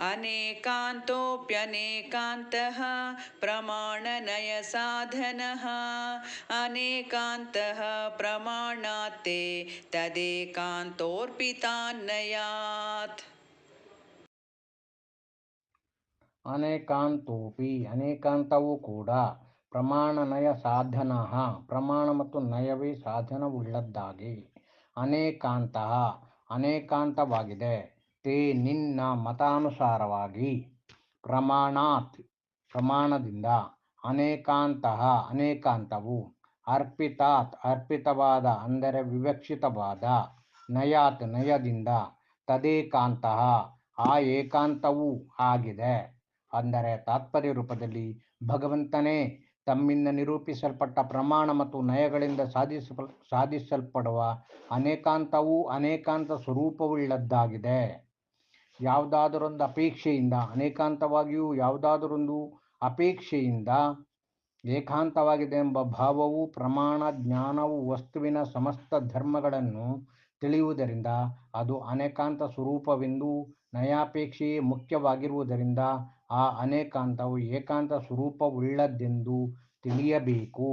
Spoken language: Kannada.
अनेकान्तोऽप्यनेकान्तः प्रमाणनयसाधनः अनेकान्तः प्रमाणात्ते तदेकान्तोऽर्पितान्नयात् ಅನೇಕಾಂತೋಪಿ ಅನೇಕಾಂತವೂ ಕೂಡ ಪ್ರಮಾಣನಯ ಸಾಧನ ಪ್ರಮಾಣ ಮತ್ತು ನಯವೇ ಸಾಧನವುಳ್ಳದ್ದಾಗಿ ಅನೇಕಾಂತಹ ಅನೇಕಾಂತವಾಗಿದೆ ತೇ ನಿನ್ನ ಮತಾನುಸಾರವಾಗಿ. ಪ್ರಮಾಣಾತ್, ಪ್ರಮಾಣದಿಂದ ಅನೇಕಾಂತಹ ಅನೇಕಾಂತವು. ಅರ್ಪಿತಾತ್, ಅರ್ಪಿತವಾದ, ಅಂದರೆ ವಿವಕ್ಷಿತವಾದ. ನಯಾತ್, ನಯದಿಂದ ತದೇಕಾಂತಹ ಆ ಏಕಾಂತವೂ ಆಗಿದೆ. ಅಂದರೆ ತಾತ್ಪರ್ಯ ರೂಪದಲ್ಲಿ ಭಗವಂತನೇ ತಮ್ಮಿಂದ ನಿರೂಪಿಸಲ್ಪಟ್ಟ ಪ್ರಮಾಣ ಮತ್ತು ನಯಗಳಿಂದ ಸಾಧಿಸ ಸಾಧಿಸಲ್ಪಡುವ ಅನೇಕಾಂತವೂ ಅನೇಕಾಂತ ಸ್ವರೂಪವುಳ್ಳದ್ದಾಗಿದೆ. ಯಾವುದಾದರೊಂದು ಅಪೇಕ್ಷೆಯಿಂದ, ಅನೇಕಾಂತವಾಗಿಯೂ ಯಾವುದಾದರೊಂದು ಅಪೇಕ್ಷೆಯಿಂದ ಏಕಾಂತವಾಗಿದೆ ಎಂಬ ಭಾವವು, ಪ್ರಮಾಣ, ಜ್ಞಾನವು ವಸ್ತುವಿನ ಸಮಸ್ತ ಧರ್ಮಗಳನ್ನು ತಿಳಿಯುವುದರಿಂದ, ಅದು ಅನೇಕಾಂತ ಸ್ವರೂಪವೆಂದು ನಯಾಪೇಕ್ಷೆಯೇ ಮುಖ್ಯವಾಗಿರುವುದರಿಂದ ಆ ಅನೇಕಾಂತವು ಏಕಾಂತ ಸ್ವರೂಪವುಳ್ಳದ್ದೆಂದು ತಿಳಿಯಬೇಕು.